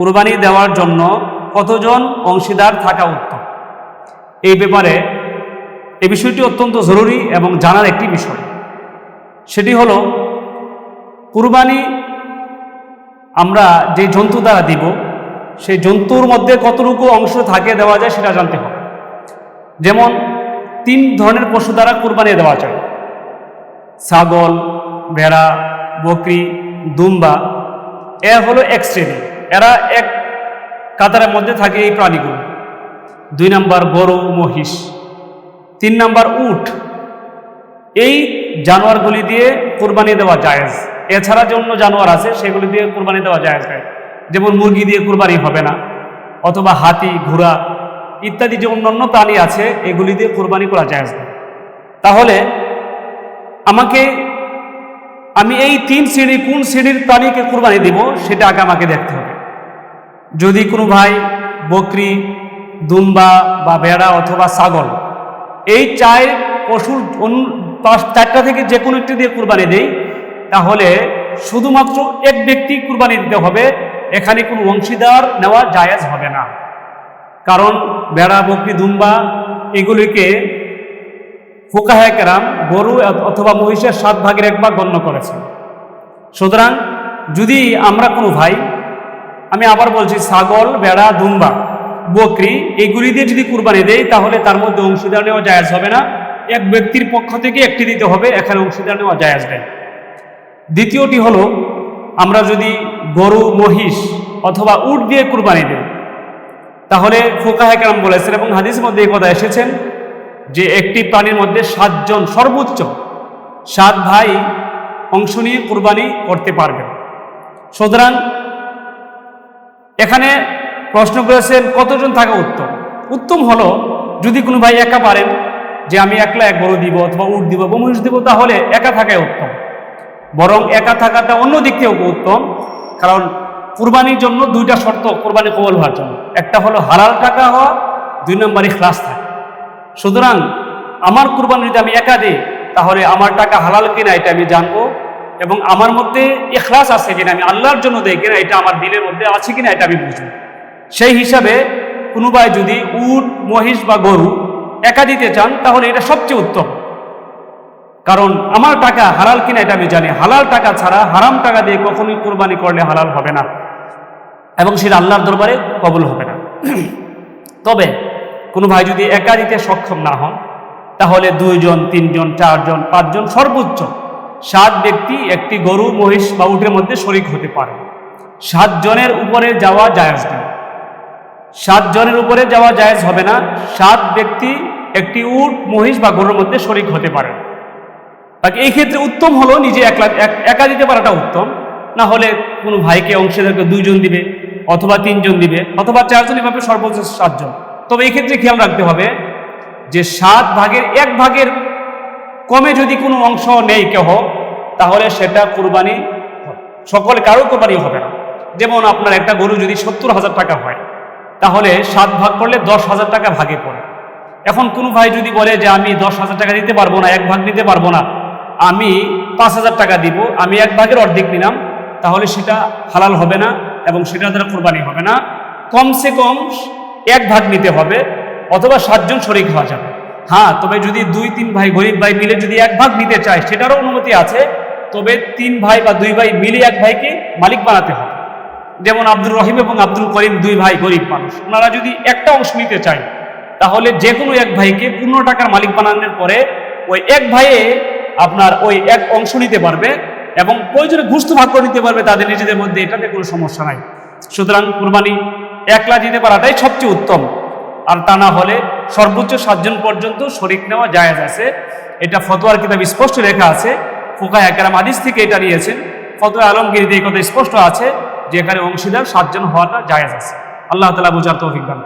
কুরবানি দেওয়ার জন্য কতজন অংশীদার থাকা উত্তম? এই ব্যাপারে এই বিষয়টি অত্যন্ত জরুরি এবং জানার একটি বিষয়। সেটি হলো, কুরবানি আমরা যে জন্তু দ্বারা দিব, সেই জন্তুর মধ্যে কতটুকু অংশ থাকে দেওয়া যায় সেটা জানতে হবে। যেমন, তিন ধরনের পশু দ্বারা কুরবানি দেওয়া যায়। ছাগল, ভেড়া, বকরি, দুম্বা, এ হলো এক শ্রেণি। এরা এক কাতারের মধ্যে থাকে এই প্রাণীগুলো। দুই নাম্বার গরু, মহিষ। তিন নাম্বার উট। এই জানোয়ারগুলি দিয়ে কুরবানি দেওয়া জায়েজ। এছাড়া যে অন্য জানোয়ার আছে, সেগুলি দিয়ে কুরবানি দেওয়া জায়েজ নয়। যেমন মুরগি দিয়ে কুরবানি হবে না, অথবা হাতি, ঘোড়া ইত্যাদি যে অন্যান্য প্রাণী আছে, এগুলি দিয়ে কুরবানি করা জায়েজ নয়। তাহলে আমাকে, আমি এই তিন শ্রেণি, কোন শ্রেণির প্রাণীকে কুরবানি দিব, সেটা আগে আমাকে দেখতে হবে। যদি কোনো ভাই, বকরি, দুম্বা বা ভেড়া অথবা ছাগল এই চার পশুর পাঁচ চারটা থেকে যে কোনো একটি দিয়ে কুরবানি দেই তাহলে শুধুমাত্র এক ব্যক্তি কুরবানি দিতে হবে, এখানে কোনো অংশীদার নেওয়া জায়েজ হবে না। কারণ ভেড়া, বকরি, দুম্বা এগুলিকে ফোকাহে কেরাম, গরু অথবা মহিষের সাত ভাগের এক ভাগ গণ্য করেছে। সুতরাং যদি আমরা কোনো ভাই আমি আবার বলছি, ছাগল বেড়া দুম্বা, বকরি, এগুলি দিয়ে যদি কুরবানি দেয় তাহলে তার মধ্যে অংশীদার নেওয়া জায়াজ হবে না। এক ব্যক্তির পক্ষ থেকে একটি দিতে হবে, এখানে অংশীদার নেওয়া জায়াজ নেই। দ্বিতীয়টি হলো, আমরা যদি গরু, মহিষ অথবা উট দিয়ে কুরবানি দেই, তাহলে ফোকাহে কেরাম বলেছেন এবং হাদিস মধ্যে এই কথা এসেছেন যে একটি প্রাণীর মধ্যে সাতজন সর্বোচ্চ সাত ভাই অংশ নিয়ে কুরবানি করতে পারবেন। সুতরাং এখানে প্রশ্ন করেছেন, কতজন থাকা উত্তম? উত্তম হলো, যদি কোনো ভাই একা পারেন যে আমি একলা এক গরু দিব অথবা উট দিব বা মহিষ দিব, তাহলে একা থাকাই উত্তম। বরং একা থাকাটা অন্য দিক থেকেও উত্তম, কারণ কুরবানির জন্য দুইটা শর্ত কুরবানি কবল হওয়ার জন্য। একটা হলো হালাল টাকা হওয়া, দুই নম্বরে ক্লাস থাকে। সুতরাং আমার কুরবানি যদি আমি একা দিই, তাহলে আমার টাকা হালাল কিনা এটা আমি জানব। এবং আমার মধ্যে এখলাস আছে কিনা, আমি আল্লাহর জন্য দেই কিনা, এটা আমার দিলের মধ্যে আছে কিনা, এটা আমি বুঝব সেই হিসাবে কোনো ভাই যদি উট, মহিষ বা গরু একা দিতে চান, তাহলে এটা সবচেয়ে উত্তম। কারণ আমার টাকা হালাল কিনা, এটা আমি জানি। হালাল টাকা ছাড়া হারাম টাকা দিয়ে কখনোই কোরবানি করলে হালাল হবে না এবং সেটা আল্লাহর দরবারে কবল হবে না। তবে কোনো ভাই যদি একা দিতে সক্ষম না হন, তাহলে দুইজন, তিনজন, চারজন, পাঁচজন সর্বোচ্চ সাত ব্যক্তি একটি গরু, মহিষ বা উটের মধ্যে শরিক হতে পারে। সাত জনের উপরে যাওয়া জায়েজ নেই সাত জনের উপরে যাওয়া জায়েজ হবে না। সাত ব্যক্তি একটি উট, মহিষ বা গরুর মধ্যে শরিক হতে পারে। বাকি এই ক্ষেত্রে উত্তম হলো নিজে একলা, এক- একা দিতে পারাটা উত্তম। না হলে কোনো ভাইকে, অংশীদারকে দুইজন দিবে অথবা তিনজন দিবে অথবা চারজন, এভাবে সর্বোচ্চ সাতজন। তবে এই ক্ষেত্রে খেয়াল রাখতে হবে যে সাত ভাগের এক ভাগের কমে যদি কোনো অংশ নেই কেহ, তাহলে সেটা কুরবানি সকল কারও কোরবানি হবে না। যেমন আপনার একটা গরু যদি সত্তর হাজার টাকা হয়, তাহলে সাত ভাগ করলে দশ হাজার টাকা ভাগে পড়ে। এখন কোনো ভাই যদি বলে যে আমি দশ হাজার টাকা দিতে পারব না, এক ভাগ নিতে পারব না, আমি পাঁচ হাজার টাকা দিব, আমি এক ভাগের অর্ধেক নিলাম, তাহলে সেটা হালাল হবে না এবং সেটা দ্বারা কোরবানি হবে না। কমসে কম এক ভাগ নিতে হবে, অথবা সাতজন শরিক হওয়া যাবে। হ্যাঁ তবে যদি দুই, তিন ভাই, গরিব ভাই মিলে যদি এক ভাগ নিতে চায়, সেটারও অনুমতি আছে, তবে তিন ভাই বা দুই ভাই মিলে এক ভাইকে মালিক বানাতে হবে। যেমন আব্দুর রহিম এবং আব্দুল করিম দুই ভাই গরিব মানুষ। ওনারা যদি একটা অংশ নিতে চায়, তাহলে যে কোনো এক ভাইকে পূর্ণ টাকার মালিক বানানোর পরে ওই এক ভাইয়ে আপনার ওই এক অংশ নিতে পারবে এবং প্রয়োজনে ঘুষতে ভাগ করে নিতে পারবে, তাদের নিজেদের মধ্যে, এটাতে কোনো সমস্যা নাই। সুতরাং কুরবানি একলা দিতে পারাটাই সবচেয়ে উত্তম। আর তা না হলে সর্বোচ্চ সাতজন পর্যন্ত শরিক নেওয়া জায়েজ আছে। এটা ফতোয়ার কিতাব স্পষ্ট লেখা আছে। ফোকা একরাম আদিস থেকে এটা নিয়েছেন। ফতোয়া আলমগিরিতে দিয়ে কথা স্পষ্ট আছে যে এখানে অংশীদার সাতজন হওয়াটা জায়েজ আছে। আল্লাহ তালা বুঝার তো করুন।